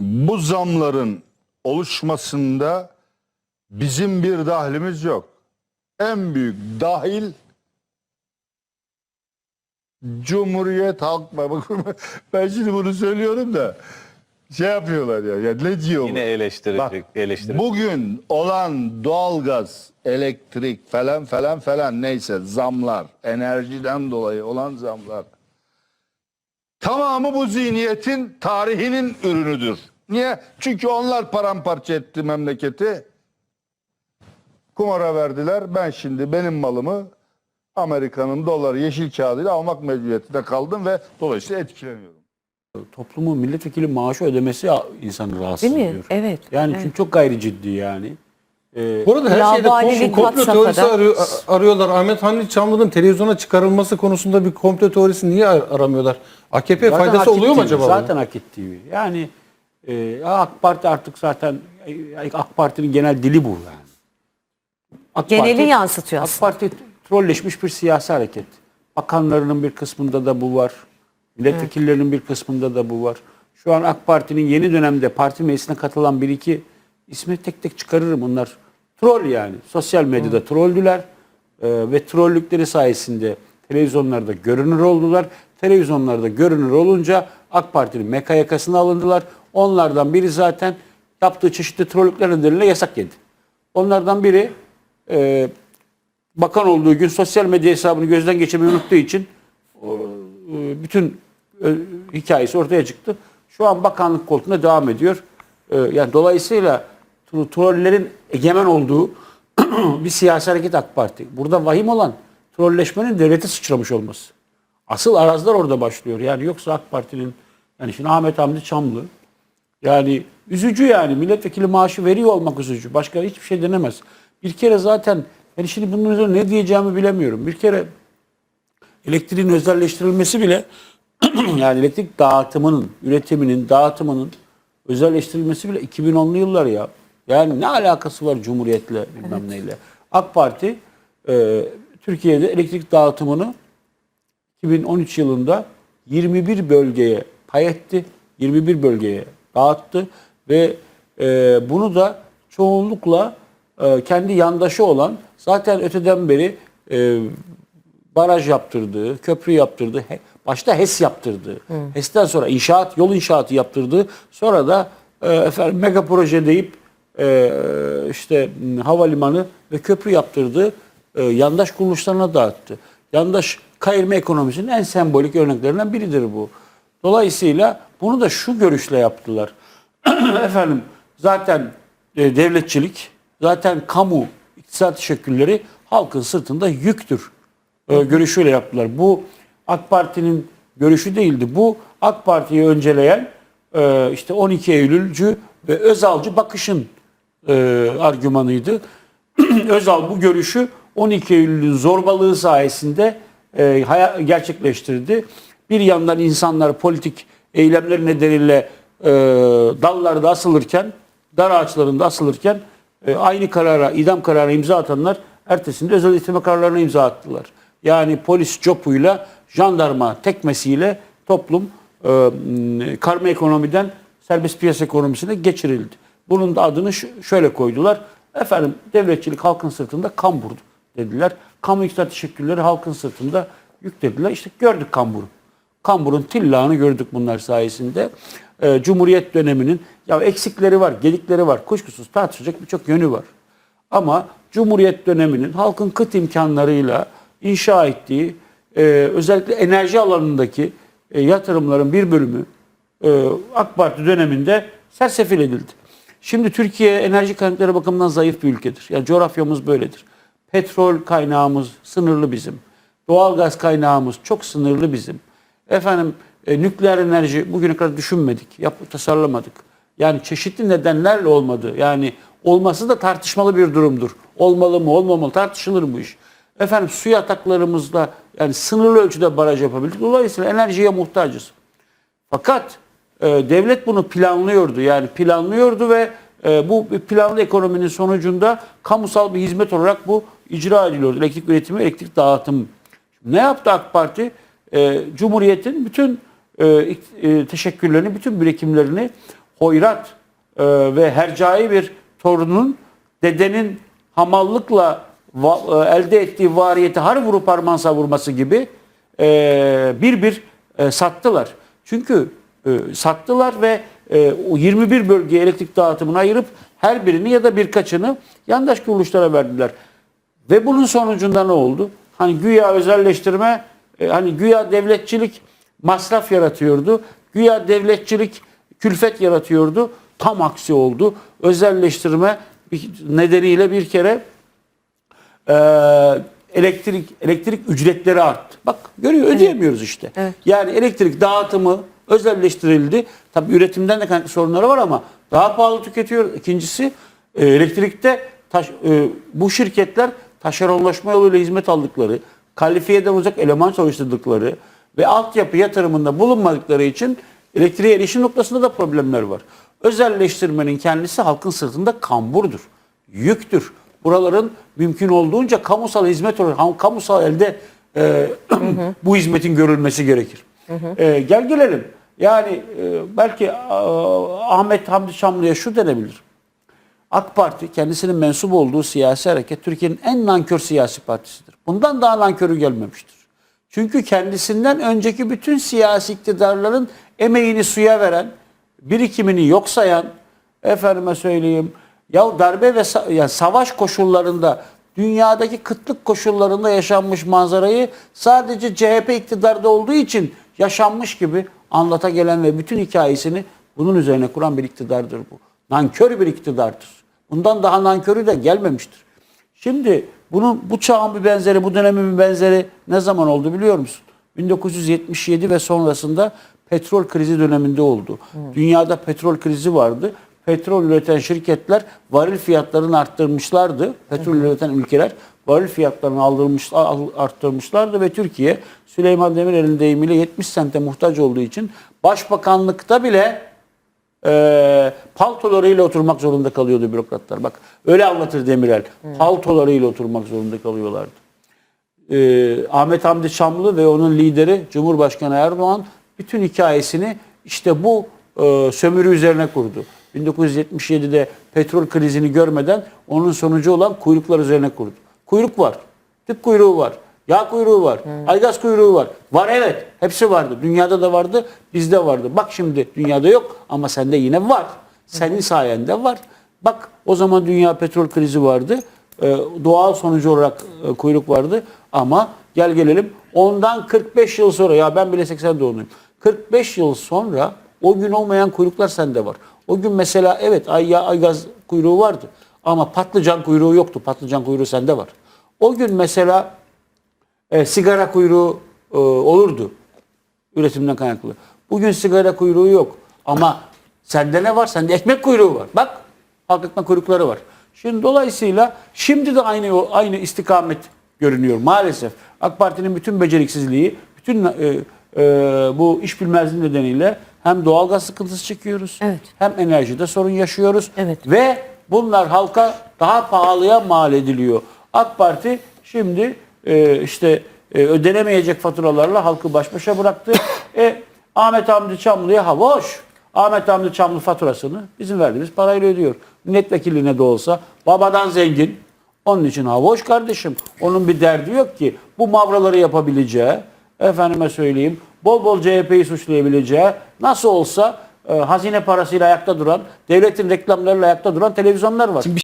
bu zamların oluşmasında bizim bir dahlimiz yok. En büyük dahil Cumhuriyet Halk ben şimdi bunu söylüyorum da şey yapıyorlar ya. ya ne diyor bu? Yine eleştirecek, Bak, eleştirecek. Bugün olan doğalgaz, elektrik falan falan falan neyse zamlar, enerjiden dolayı olan zamlar tamamı bu zihniyetin tarihinin ürünüdür. Niye? Çünkü onlar paramparça etti memleketi. Kumara verdiler. Ben şimdi benim malımı Amerika'nın doları yeşil kağıdıyla almak mecburiyetinde kaldım ve dolayısıyla etkileniyorum. toplumun milletvekili maaşı ödemesi insanı rahatsız Değil mi? ediyor. Evet, Yani evet. çünkü çok gayri ciddi yani. Ee, Bu arada her şeyde komplo, teorisi arıyor- arıyorlar. Ahmet Hamdi Çamlı'nın televizyona çıkarılması konusunda bir komplo teorisi niye ar- aramıyorlar? AKP zaten faydası oluyor mu acaba? Zaten Akit TV. Yani e, AK Parti artık zaten e, AK Parti'nin genel dili bu yani. AK Geneli yansıtıyor AK aslında. Parti trolleşmiş bir siyasi hareket. Bakanlarının bir kısmında da bu var. Milletvekillerinin bir kısmında da bu var. Şu an AK Parti'nin yeni dönemde parti meclisine katılan bir iki ismi tek tek çıkarırım bunlar. Troll yani. Sosyal medyada trolldüler. Ee, ve trollükleri sayesinde televizyonlarda görünür oldular. Televizyonlarda görünür olunca AK Parti'nin meka yakasına alındılar. Onlardan biri zaten yaptığı çeşitli trollükler nedeniyle yasak yedi. Onlardan biri e, bakan olduğu gün sosyal medya hesabını gözden geçirmeyi unuttuğu için e, bütün e, hikayesi ortaya çıktı. Şu an bakanlık koltuğunda devam ediyor. E, yani dolayısıyla tro- trollerin egemen olduğu bir siyasi hareket AK Parti. Burada vahim olan trolleşmenin devlete sıçramış olması. Asıl arazlar orada başlıyor. Yani yoksa AK Parti'nin yani şimdi Ahmet Hamdi Çamlı yani üzücü yani milletvekili maaşı veriyor olmak üzücü. Başka hiçbir şey denemez. Bir kere zaten yani şimdi bunun üzerine ne diyeceğimi bilemiyorum. Bir kere elektriğin özelleştirilmesi bile yani elektrik dağıtımının, üretiminin, dağıtımının özelleştirilmesi bile 2010'lu yıllar ya. Yani ne alakası var Cumhuriyet'le bilmem neyle. AK Parti e, Türkiye'de elektrik dağıtımını 2013 yılında 21 bölgeye pay etti. 21 bölgeye dağıttı ve e, bunu da çoğunlukla e, kendi yandaşı olan zaten öteden beri e, baraj yaptırdığı, köprü yaptırdığı, he- başta HES yaptırdığı, HES'ten sonra inşaat, yol inşaatı yaptırdığı, sonra da e, efendim mega proje deyip e, işte m, havalimanı ve köprü yaptırdığı e, yandaş kuruluşlarına dağıttı. Yandaş kayırma ekonomisinin en sembolik örneklerinden biridir bu. Dolayısıyla bunu da şu görüşle yaptılar. Efendim zaten e, devletçilik, zaten kamu iktisat teşekkülleri halkın sırtında yüktür e, görüşüyle yaptılar. Bu AK Parti'nin görüşü değildi. Bu AK Parti'yi önceleyen e, işte 12 Eylülcü ve Özalcı bakışın argümanıydı. Özal bu görüşü 12 Eylül'ün zorbalığı sayesinde e, gerçekleştirdi. Bir yandan insanlar politik eylemler nedeniyle e, dallarda asılırken, dar ağaçlarında asılırken e, aynı karara, idam kararına imza atanlar ertesinde özel isteme kararlarına imza attılar. Yani polis copuyla, jandarma tekmesiyle toplum e, karma ekonomiden serbest piyasa ekonomisine geçirildi. Bunun da adını şöyle koydular. Efendim devletçilik halkın sırtında kambur dediler. Kamu iktisat teşekkürleri halkın sırtında yük dediler. İşte gördük kamburu. Kamburun tillağını gördük bunlar sayesinde. Ee, Cumhuriyet döneminin ya eksikleri var, gedikleri var. Kuşkusuz tartışacak birçok yönü var. Ama Cumhuriyet döneminin halkın kıt imkanlarıyla inşa ettiği e, özellikle enerji alanındaki e, yatırımların bir bölümü e, AK Parti döneminde sersefil edildi. Şimdi Türkiye enerji kaynakları bakımından zayıf bir ülkedir. Yani coğrafyamız böyledir. Petrol kaynağımız sınırlı bizim. Doğalgaz kaynağımız çok sınırlı bizim. Efendim e, nükleer enerji bugüne kadar düşünmedik, yap, tasarlamadık. Yani çeşitli nedenlerle olmadı. Yani olması da tartışmalı bir durumdur. Olmalı mı olmamalı tartışılır bu iş. Efendim su yataklarımızda yani sınırlı ölçüde baraj yapabildik. Dolayısıyla enerjiye muhtacız. Fakat e, devlet bunu planlıyordu. Yani planlıyordu ve e, bu planlı ekonominin sonucunda kamusal bir hizmet olarak bu icra ediliyordu. Elektrik üretimi, elektrik dağıtımı. Ne yaptı AK Parti? E, Cumhuriyet'in bütün e, e, teşekkürlerini, bütün birikimlerini hoyrat e, ve hercai bir torunun dedenin hamallıkla va- e, elde ettiği variyeti har vurup harman savurması gibi e, bir bir e, sattılar. Çünkü e, sattılar ve e, o 21 bölgeye elektrik dağıtımını ayırıp her birini ya da birkaçını yandaş kuruluşlara verdiler. Ve bunun sonucunda ne oldu? Hani güya özelleştirme, e, hani güya devletçilik masraf yaratıyordu. Güya devletçilik külfet yaratıyordu. Tam aksi oldu. Özelleştirme nedeniyle bir kere e, elektrik elektrik ücretleri arttı. Bak görüyor ödeyemiyoruz işte. Evet. Yani elektrik dağıtımı özelleştirildi. Tabii üretimden de kaynaklı sorunları var ama daha pahalı tüketiyor. İkincisi e, elektrikte taş- e, bu şirketler taşeronlaşma yoluyla hizmet aldıkları, kalifiyeden uzak eleman çalıştırdıkları ve altyapı yatırımında bulunmadıkları için elektriğe erişim noktasında da problemler var. Özelleştirmenin kendisi halkın sırtında kamburdur, yüktür. Buraların mümkün olduğunca kamusal hizmet olarak, kamusal elde e, bu hizmetin görülmesi gerekir. E, gel gelelim. Yani e, belki a, Ahmet Hamdi Çamlı'ya şu denebilir. AK Parti kendisinin mensup olduğu siyasi hareket Türkiye'nin en nankör siyasi partisidir. Bundan daha nankörü gelmemiştir. Çünkü kendisinden önceki bütün siyasi iktidarların emeğini suya veren, birikimini yok sayan, efendime söyleyeyim, ya darbe ve sa- ya savaş koşullarında dünyadaki kıtlık koşullarında yaşanmış manzarayı sadece CHP iktidarda olduğu için yaşanmış gibi anlata gelen ve bütün hikayesini bunun üzerine kuran bir iktidardır bu. Nankör bir iktidardır. Bundan daha nankörü de gelmemiştir. Şimdi bunun bu çağın bir benzeri, bu dönemin bir benzeri ne zaman oldu biliyor musun? 1977 ve sonrasında petrol krizi döneminde oldu. Dünyada petrol krizi vardı. Petrol üreten şirketler varil fiyatlarını arttırmışlardı. Petrol üreten ülkeler varil fiyatlarını aldırmış, al- arttırmışlardı ve Türkiye Süleyman Demirel'in deyimiyle 70 sente muhtaç olduğu için başbakanlıkta bile e, paltolarıyla oturmak zorunda kalıyordu bürokratlar. Bak öyle anlatır Demirel. Paltolarıyla oturmak zorunda kalıyorlardı. E, Ahmet Hamdi Çamlı ve onun lideri Cumhurbaşkanı Erdoğan bütün hikayesini işte bu e, sömürü üzerine kurdu. 1977'de petrol krizini görmeden onun sonucu olan kuyruklar üzerine kurdu. Kuyruk var. Tüp kuyruğu var. Yağ kuyruğu var. Aygaz kuyruğu var. Var evet. Hepsi vardı. Dünyada da vardı. Bizde vardı. Bak şimdi dünyada yok ama sende yine var. Senin sayende var. Bak o zaman dünya petrol krizi vardı. Ee, doğal sonucu olarak e, kuyruk vardı. Ama gel gelelim ondan 45 yıl sonra ya ben bile 80 doğumluyum. 45 yıl sonra o gün olmayan kuyruklar sende var. O gün mesela evet ay yağ, aygaz kuyruğu vardı. Ama patlıcan kuyruğu yoktu. Patlıcan kuyruğu sende var. O gün mesela e, sigara kuyruğu e, olurdu üretimden kaynaklı. Bugün sigara kuyruğu yok ama sende ne var? Sende ekmek kuyruğu var. Bak halk ekmek kuyrukları var. Şimdi dolayısıyla şimdi de aynı aynı istikamet görünüyor maalesef. AK Parti'nin bütün beceriksizliği, bütün e, e, bu iş bilmezliği nedeniyle hem doğalgaz sıkıntısı çekiyoruz, Evet. hem enerjide sorun yaşıyoruz Evet. ve bunlar halka daha pahalıya mal ediliyor. AK Parti şimdi e, işte e, ödenemeyecek faturalarla halkı baş başa bıraktı. e, Ahmet Hamdi Çamlı'ya ha boş. Ahmet Hamdi Çamlı faturasını bizim verdiğimiz parayla ödüyor. Milletvekiline de olsa babadan zengin. Onun için ha boş kardeşim. Onun bir derdi yok ki. Bu mavraları yapabileceği, efendime söyleyeyim, bol bol CHP'yi suçlayabileceği, nasıl olsa e, hazine parasıyla ayakta duran, devletin reklamlarıyla ayakta duran televizyonlar var.